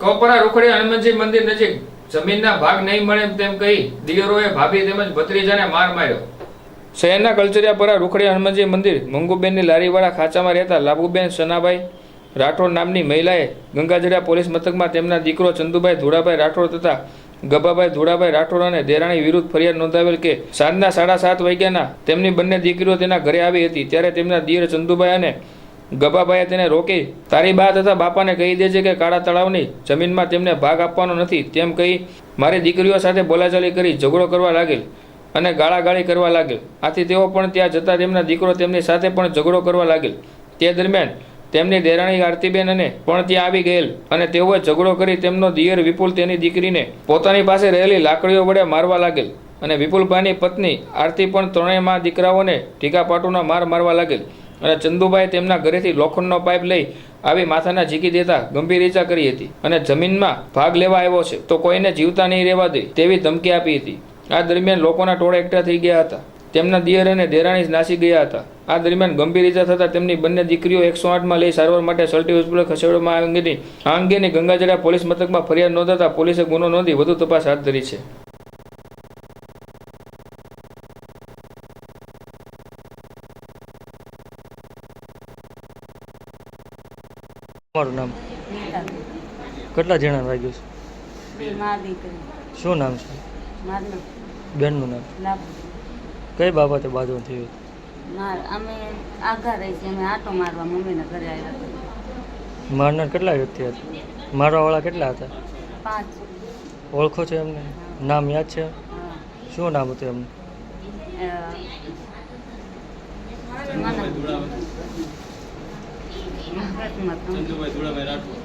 કપરા રૂખડી હનુમાનજી મંદિર નજીક. જમીનના ભાગ નહીં મળે તેમ કહી દિયરોએ ભાભી તેમજ ભત્રીજાને માર માર્યો. શહેરના કલચરિયાપરા રૂખડી હનુમાનજી મંદિર. મંગુબેનની લારીવાળા ખાંચામાં રહેતા લાભુબેન સનાભાઈ રાઠોડ નામની મહિલાએ ગંગાજળિયા પોલીસ મથકમાં તેમના દીકરો ચંદુભાઈ ધોળાભાઈ રાઠોડ તથા ગભાભાઈ ધોળાભાઈ રાઠોડ અને દેરાણી વિરુદ્ધ ફરિયાદ નોંધાવેલ કે સાંજના સાડા સાત વાગ્યાના તેમની બંને દીકરીઓ તેના ઘરે આવી હતી. ત્યારે તેમના દિયર ચંદુભાઈ અને ગબાભાઈએ તેને રોકી, તારી બા તથા બાપાને કહી દે છે કે કાળા તળાવની જમીનમાં તેમને ભાગ આપવાનો નથી. તેમ કહી, મારી દીકરીઓ સાથે બોલાચાલી કરી, ઝઘડો કરવા લાગેલ અને ગાળાગાળી કરવા લાગેલ. આથી તેઓ પણ ત્યાં જતા તેમના દીકરો તેમની સાથે પણ ઝઘડો કરવા લાગેલ. તે દરમિયાન તેમની દેરાણી આરતીબેન અને પણ ત્યાં આવી ગયેલ અને તેઓએ ઝઘડો કરી તેમનો દિયર વિપુલ તેની દીકરીને પોતાની પાસે રહેલી લાકડીઓ વડે મારવા લાગેલ અને વિપુલભાઈની પત્ની આરતી પણ ત્રણેય મા દીકરાઓને ટીકાપાટુના માર મારવા લાગેલ. અને ચંદુભાઈ તેમના ઘરેથી લોખંડનો પાઇપ લઈ આવી માથાના ઝીકી દેતા ગંભીર ઈજા કરી હતી અને જમીનમાં ભાગ લેવા આવ્યો છે તો કોઈને જીવતા નહીં રહેવા દે તેવી ધમકી આપી હતી. આ દરમિયાન લોકોના ટોળા એકઠા થઈ ગયા હતા. તેમના દિયર અને દેરાણી નાસી ગયા હતા. આ દરમિયાન ગંભીર ઈજા થતાં તેમની બંને દીકરીઓ એકસો આઠમાં લઈ સારવાર માટે સલ્ટી હોસ્પિટલ ખસેડવામાં આવી હતી. આ અંગેની ગંગાજળા પોલીસ મથકમાં ફરિયાદ નોંધાતા પોલીસે ગુનો નોંધી વધુ તપાસ હાથ ધરી છે. તમારું નામ? કેટલા જણા વાગ્યું છે? શું નામ છે? બેનનું નામ? કઈ બાબતે બાજુ થયું અમે આઘા રહી છે અમે આટો મારવા મમ્મીના ઘરે આવ્યા હતા. મારનાર કેટલા વ્યક્તિ હતા? મારવાવાળા કેટલા હતા? પાંચ. ઓળખો છો એમને? નામ યાદ છે? શું નામ હતું એમનું? ચંદુભાઈ ધુળાભાઈ રાઠોડ.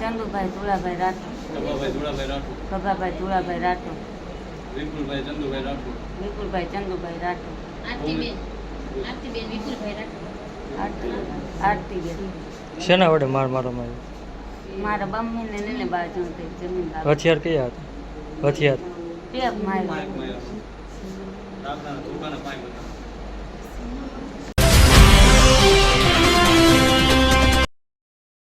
ચંદુભાઈ ધુળાભાઈ રાઠોડ. ગભાભાઈ ધુળાભાઈ રાઠોડ. ગભાભાઈ ધુળાભાઈ રાઠોડ. વિપુલભાઈ ચંદુભાઈ રાઠોડ. વિપુલભાઈ ચંદુભાઈ રાઠોડ. આરતીબેન. આરતી આરતીબેન શેના વડે માર મારો આવ્યો મારા મમ્મીને લઈને બાજુ જમીન. હથિયાર કયા હતા? હથિયાર. માર્યો